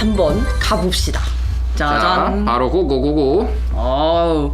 한번 가봅시다. 자, 짜잔. 바로 고고고고. 어우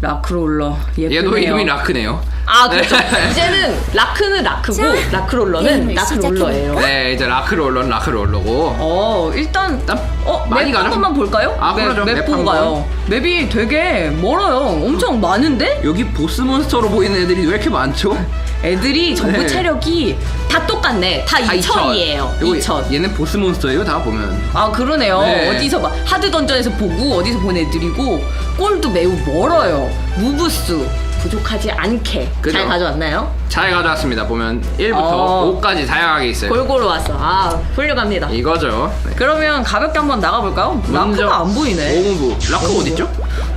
라크롤러 예쁘네요. 얘도 이름이 라크네요. 아 그렇죠. 이제는 라크는 라크고 라크롤러는 게임을 라크롤러예요. 네, 이제 라크롤러는 라크롤러고. 어 일단 일단 어, 많이 맵 가죠? 한번만 볼까요? 아, 맵, 그러죠. 맵 맵 보고 한번. 가요. 맵이 되게 멀어요. 엄청 많은데? 여기 보스 몬스터로 보이는 애들이 왜 이렇게 많죠? 애들이 전부 네. 체력이 다 똑같네. 다 다 2000이에요. 2000. 얘는 보스 몬스터예요, 다 보면. 아 그러네요. 네. 어디서 막 하드 던전에서 보고 어디서 본 애들이고 골도 매우 멀어요. 무브수 부족하지 않게 그죠. 잘 가져왔나요? 잘 가져왔습니다. 보면 1부터 어. 5까지 다양하게 있어요. 골고루 왔어. 아 훌륭합니다. 이거죠. 네. 그러면 가볍게 한번 나가볼까요? 먼저 라크가 안 보이네. 오무부. 라크 어딨죠?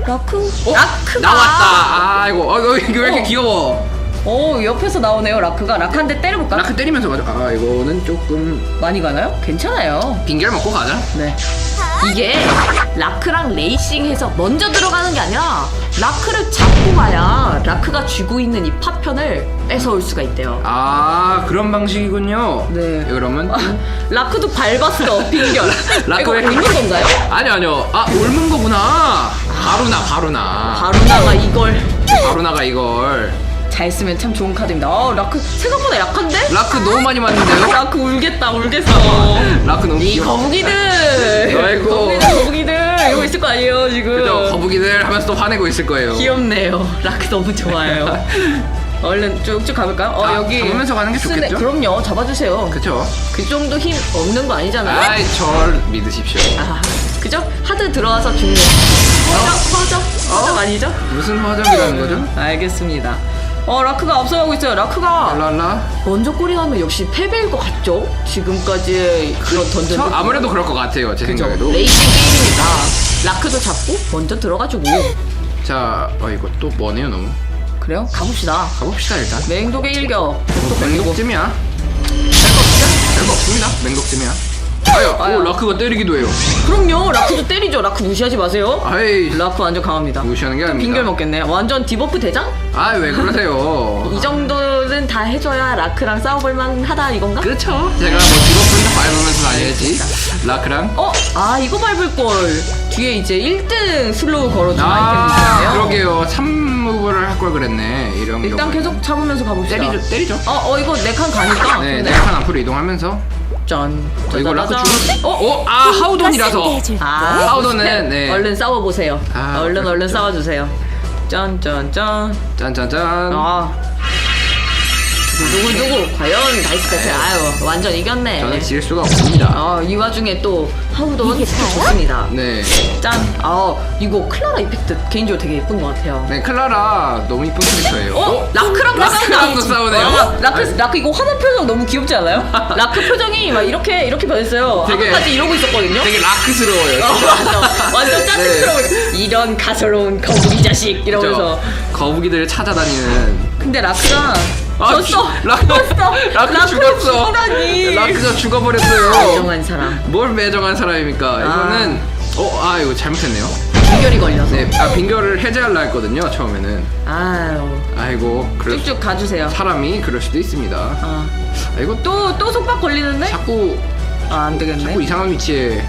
라크? 어? 라크가 나왔다. 아이고. 어, 이거 왜 이렇게 어. 귀여워? 오 옆에서 나오네요 라크가 라크 한 대 때려볼까? 라크 때리면서 가죠. 아, 이거는 조금 많이 가나요? 괜찮아요. 빙결 먹고 가자. 네. 이게 라크랑 레이싱해서 먼저 들어가는 게 아니라 라크를 잡고 가야 라크가 쥐고 있는 이 파편을 뺏어올 수가 있대요. 아, 그런 방식이군요. 네. 그러면 아, 라크도 밟았어 빙결. 라크 이거 왜- 옮는 건가요? 아니요, 아니요. 아, 옮는 거구나. 바로 나, 바로 나. 바로 나가 이걸 바로 나가 이걸. 잘 쓰면 참 좋은 카드입니다. 어, 라크 생각보다 약한데? 라크 너무 많이 맞는데요? 라크 울겠다 울겠어. 라크 너무 이 귀여워. 거북이들. 아이고. 거북이들 거북이들 이러고 있을 거 아니에요 지금. 그죠? 거북이들 하면서 또 화내고 있을 거예요. 귀엽네요. 라크 너무 좋아요. 얼른 쭉쭉 가볼까요? 어 아, 여기 잡으면서 가는 게 좋겠죠? 그럼요. 잡아주세요. 그쵸? 그 정도 힘 없는 거 아니잖아요. 아이, 절 믿으십시오. 아, 그죠? 하드 들어와서 죽는. 허접, 허접, 허접 아니죠? 무슨 화정이라는 거죠? 알겠습니다. 어 라크가 앞서가고 있어요. 라크가 랄랄라. 먼저 꼬리 가면 역시 패배일 것 같죠? 지금까지 그런 던전. 저 아무래도 그럴 것 같아요, 제? 생각에도. 레이싱 게임이니까 라크도 잡고 먼저 들어가지고 자, 어, 이거 또 뭐네요, 너무. 그래요? 가봅시다. 가봅시다, 일단. 맹독의 일격. 또 맹독쯤이야. 별거 없죠? 별거 없습니다. 맹독쯤이야. 아유, 아유. 오, 라크가 때리기도 해요. 그럼요. 라크도 때리죠. 라크 무시하지 마세요. 아이, 라크 완전 강합니다. 무시하는 게 아닙니다. 빙결 먹겠네. 완전 디버프 대장? 아, 왜 그러세요? 이 정도는 다 해줘야 라크랑 싸워볼 만하다 이건가? 그쵸? 제가 뭐 디버프는 다 밟으면서 다녀야지. 라크랑. 어? 아 이거 밟을 걸. 뒤에 이제 1등 슬로우 걸어준 아, 아이템이잖아요. 그러게요. 3무브를 할 걸 그랬네. 이런 일단 경우에. 계속 잡으면서 가봅시다. 때리죠, 때리죠. 어, 어 이거 네 칸 가니까. 네, 좋네. 네칸 앞으로 이동하면서. 짠. 어, 이거 라크. 죽었. 어? 어, 아, 하우돈이라서. 아, 파우더는, 네. 얼른 싸워 보세요. 아, 얼른 얼른 그렇죠. 싸워 주세요. 짠짠짠. 짠짠짠. 아. 누구 누구 과연 다이스 배틀 아유 완전 이겼네. 저는 질 수가 없습니다. 아, 이 와중에 또 하우돈 좋습니다. 네. 짠. 아, 이거 클라라 이펙트 개인적으로 되게 예쁜 것 같아요. 네, 클라라 너무 이쁜 캐릭터예요. 어? 라크랑 라크랑도 싸우네요. 와, 라크. 라크 이거 화난 표정 너무 귀엽지 않아요? 라크 표정이 막 이렇게 이렇게 변했어요. 되게- 아까까지 이러고 있었거든요. 되게 라크스러워요. 어, 맞아. 완전 짜증스러워. 이런 가소로운 거북이 자식 이러면서. 저 거북이들 찾아다니는. 근데 라크가 아, 졌어. 죽- 라크, 졌어. 라크 라크가 죽었어. 죽다니. 라크가 죽어버렸어요. 매정한 사람. 뭘 매정한 사람입니까? 이거는 어, 아 이거 잘못했네요. 빈결이 걸려서. 네, 아 빙결을 해제하려 했거든요. 처음에는. 아유. 아이고, 그럴 수- 쭉쭉 가주세요. 사람이 그럴 수도 있습니다. 아. 아, 이거 또 또, 또 속박 걸리는데? 자꾸 아, 안 되겠네. 자꾸 이상한 위치에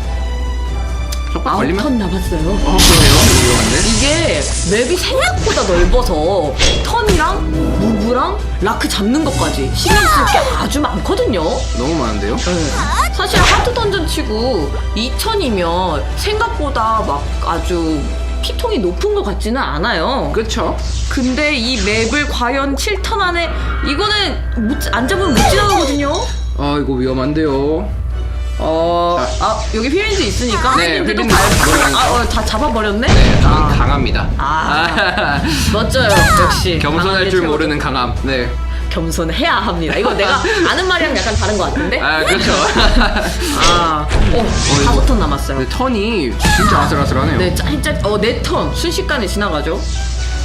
속박 아홉 걸리면. 턴 남았어요. 어, 그러네요. 위험한데. 이게 맵이 생각보다 넓어서 턴이랑 무 브랑 라크 잡는 것까지 신경 쓸 게 아주 많거든요. 너무 많은데요? 네. 사실 하드 던전 치고 2000이면 생각보다 막 아주 피통이 높은 것 같지는 않아요. 그쵸? 근데 이 맵을 과연 7턴 안에 이거는 못, 안 잡으면 못 지나가거든요. 아 이거 위험한데요. 어, 아 여기 휘린즈 있으니까 네, 휘린즈 밟고. 아, 어, 다 잡아버렸네. 네, 저는 아. 강합니다. 아. 멋져요, 역시. 겸손할 강한 줄. 모르는 강함. 네. 겸손해야 합니다. 이거 내가 아는 말이랑 약간 다른 것 같은데? 아 그렇죠. 아, 어, 다섯 턴 남았어요. 근데 턴이 진짜 아슬아슬하네요. 네, 짤짤, 어, 네 턴. 순식간에 지나가죠.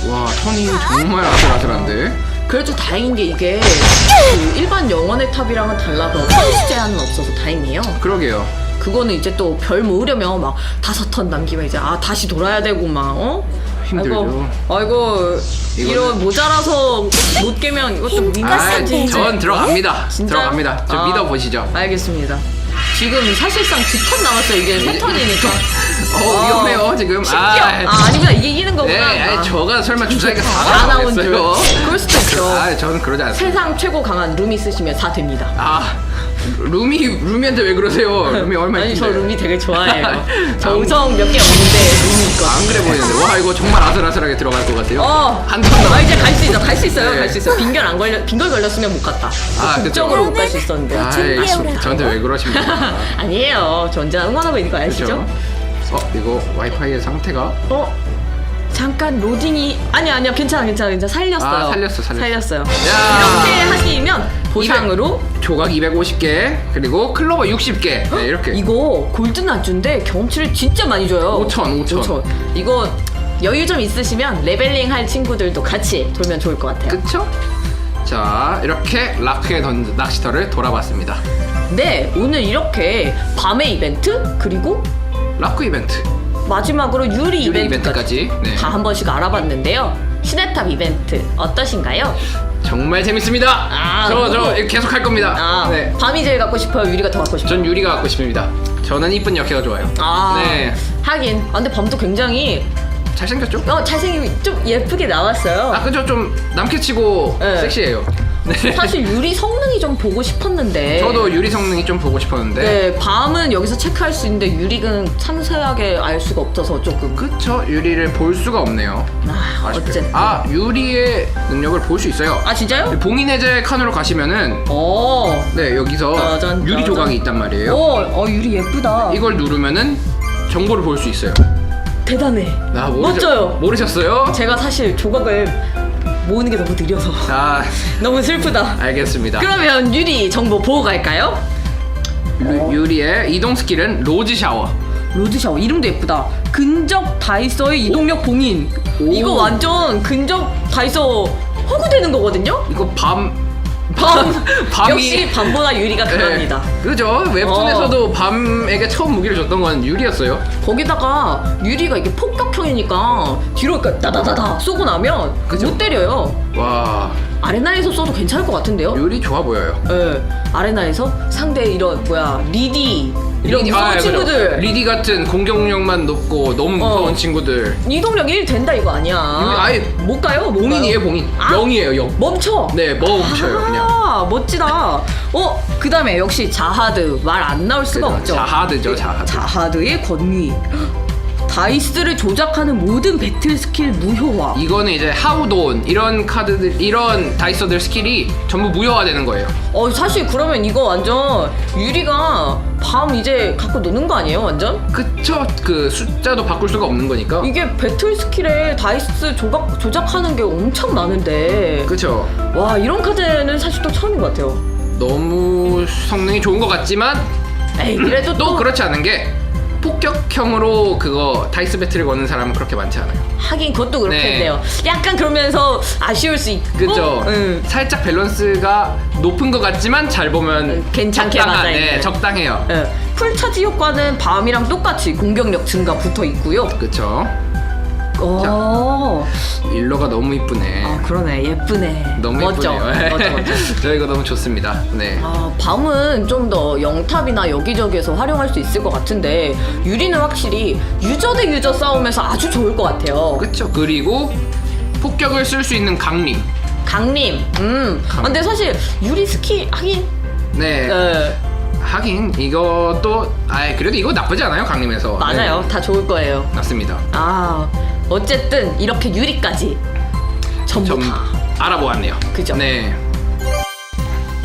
와 턴이 정말 아슬아슬한데. 그래도 다행인 게 이게 그 일반 영원의 탑이랑은 달라서 턴 제한은 없어서 다행이에요. 그러게요. 그거는 이제 또 별 모으려면 막 다섯 턴 남기면 이제 아 다시 돌아야 되고 막 어? 힘들죠. 아이고, 아이고 이런 모자라서 못 깨면 이것도 아, 네. 전 들어갑니다. 진짜요? 들어갑니다. 저 아, 믿어 보시죠. 알겠습니다. 지금 사실상 두 턴 남았어요. 이게 세 턴이니까. 어, 위험해요, 지금. 심지어 아, 아니구나 이게 이기는 거구나. 네, 아니, 저가 설마 주사위가 다 4가 나온 줄. 나오겠어요? 그럴 수도 있죠. 아, 저는 그러지 않습니다. 세상 최고 강한 룸이 쓰시면 다 됩니다. 아, 루미, 루미한테 왜 그러세요? 루미 얼마 아니 저. 룸이 되게 좋아해요. 저 아, 우정 몇 개 없는데 룸이 있거든요. 안 그래 보이는데. 와, 이거 정말 아슬아슬하게 들어갈 것 같아요. 어. 한턴 아 이제 갈 수 있어, 갈 수 있어요, 네. 갈수 있어. 빈결 안 걸려, 빈결 걸렸으면 못 갔다. 아, 그쵸. 국적으로 못 갈 수 있었는데. 아, 저한테 왜 그러십니까? 아니에요. 저 언제나 응원하고 있는 거 아시죠? 그죠? 어, 이거 와이파이의 상태가 어? 잠깐 로딩이 아니 아니야 괜찮아 괜찮아 괜찮아 살렸어요. 아, 살렸어, 살렸어. 살렸어요. 야. 이렇게 하시면 보상으로 조각 250개, 그리고 클로버 60개. 네, 이렇게. 이거 골든 안주인데 경험치를 진짜 많이 줘요. 5천, 5천. 5천. 이거 여유 좀 있으시면 레벨링 할 친구들도 같이 돌면 좋을 것 같아요. 그쵸? 자, 이렇게 라크의 던 낚시터를 돌아봤습니다. 네, 오늘 이렇게 밤의 이벤트 그리고 라크 이벤트. 마지막으로 유리, 유리 이벤트까지, 이벤트까지. 네. 다 한 번씩 알아봤는데요. 시네탑 이벤트 어떠신가요? 정말 재밌습니다. 아, 저, 저. 계속 할 겁니다. 아, 네. 밤이 제일 갖고 싶어요. 유리가 더 갖고 싶어요. 전 유리가 갖고 싶습니다. 저는 이쁜 역해가 좋아요. 아, 네. 하긴. 아, 근데 밤도 굉장히 잘생겼죠? 어, 잘생김이 좀 예쁘게 나왔어요. 아, 그죠? 좀 남캐치고 네. 섹시해요. 네. 사실 유리 성능이 좀 보고 싶었는데. 저도 유리 성능이 좀 보고 싶었는데. 네, 밤은 여기서 체크할 수 있는데 유리는 상세하게 알 수가 없어서 조금. 그쵸? 유리를 볼 수가 없네요. 아, 아쉽게. 어쨌든. 아, 유리의 능력을 볼 수 있어요. 아, 진짜요? 봉인 해제 칸으로 가시면은 어. 네 여기서 짜잔, 유리 짜잔. 조각이 있단 말이에요. 오, 어, 유리 예쁘다. 이걸 누르면은 정보를 볼 수 있어요. 대단해. 나 모르셨, 멋져요. 모르셨어요? 제가 사실 조각을 모으는 게 너무 느려서 자, 너무 슬프다. 알겠습니다. 그러면 유리 정보 보고 갈까요? 유, 유리의 이동 스킬은 로즈 샤워. 로드 샤워 이름도 예쁘다. 근접 다이소의 이동력 봉인. 오. 이거 완전 근접 다이소 허구되는 거거든요. 이거 밤 밤 밤이- 역시 밤보다 유리가 강합니다. 네, 그죠? 웹툰에서도 밤에게 처음 무기를 줬던 건 유리였어요. 거기다가 유리가 이게 폭격 형이니까 뒤로 이렇게 따다다다 쏘고 나면 그죠? 못 때려요. 와, 아레나에서 쏘도 괜찮을 것 같은데요? 유리 좋아 보여요. 예, 아레나에서 상대 이런 뭐야 리디 이런 리디- 무서운 아, 그죠. 친구들 리디 같은 공격력만 높고 너무 무서운 어. 친구들. 이동력 1 된다 이거 아니야. 아예 못 가요? 못 봉인이에요, 가요? 봉인. 아, 0이에요, 0. 멈춰. 네, 멈춰요, 그냥. 아, 멋지다. 어, 그다음에 역시 자하드 말 안 나올 수가. 없죠. 자하드죠, 자하드. 자하드의 권위. 다이스를 조작하는 모든 배틀 스킬 무효화. 이거는 이제 하우돈 이런 카드들 이런 다이서들 스킬이 전부 무효화되는 거예요. 어, 사실 그러면 이거 완전 유리가 밤 이제 갖고 노는 거 아니에요, 완전? 그쵸? 그 숫자도 바꿀 수가 없는 거니까. 이게 배틀 스킬에 다이스 조각, 조작하는 게 엄청 많은데. 그쵸? 와, 이런 카드는 사실 또 처음인 것 같아요. 너무 성능이 좋은 것 같지만 에이, 그래도 또 또, 그렇지 않은 게 폭격형으로 그거 다이스 배틀을 거는 사람은 그렇게 많지 않아요. 하긴 그것도 네. 그렇겠네요. 약간 그러면서 아쉬울 수 있고. 그죠? 응. 살짝 밸런스가 높은 것 같지만 잘 보면 응, 괜찮게 적당한, 맞아 네, 있는. 적당해요. 예, 풀 차지 효과는 밤이랑 똑같이 공격력 증가 붙어 있고요. 그쵸? 오, 일러가 너무 이쁘네. 아 그러네 예쁘네. 너무 멋져. 이쁘네요. 멋져, 멋져. 저 이거 너무 좋습니다. 네. 아, 밤은 좀 더 영탑이나 여기저기에서 활용할 수 있을 것 같은데 유리는 확실히 유저 대 유저 싸움에서 아주 좋을 것 같아요. 그쵸? 그리고 폭격을 쓸 수 있는 강림. 강림, 음. 아, 근데 사실 유리 스킬 하긴, 네. 예, 하긴 이것도 아 그래도 이거 나쁘지 않아요 강림에서. 맞아요. 네, 다 좋을 거예요. 맞습니다. 아, 어쨌든 이렇게 유리까지 전부 좀 다. 알아보았네요. 그죠? 네.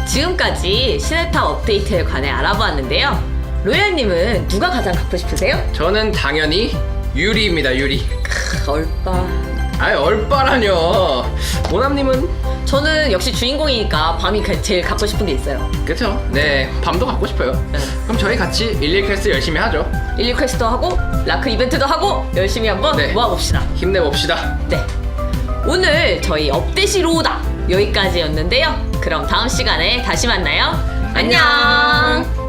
지금까지 시네타 업데이트에 관해 알아보았는데요. 로얄님은 누가 가장 갖고 싶으세요? 저는 당연히 유리입니다 유리. 크, 얼빠. 아 얼빠라뇨. 모남님은 저는 역시 주인공이니까 밤이 가- 제일 갖고 싶은 게 있어요. 그쵸? 네 밤도 갖고 싶어요. 네. 그럼 저희 같이 일일 퀘스트 열심히 하죠. 일리 퀘스트도 하고 라크 이벤트도 하고 열심히 한번 네. 모아봅시다. 힘내봅시다. 네. 오늘 저희 업데시 로다 여기까지였는데요. 그럼 다음 시간에 다시 만나요. 안녕.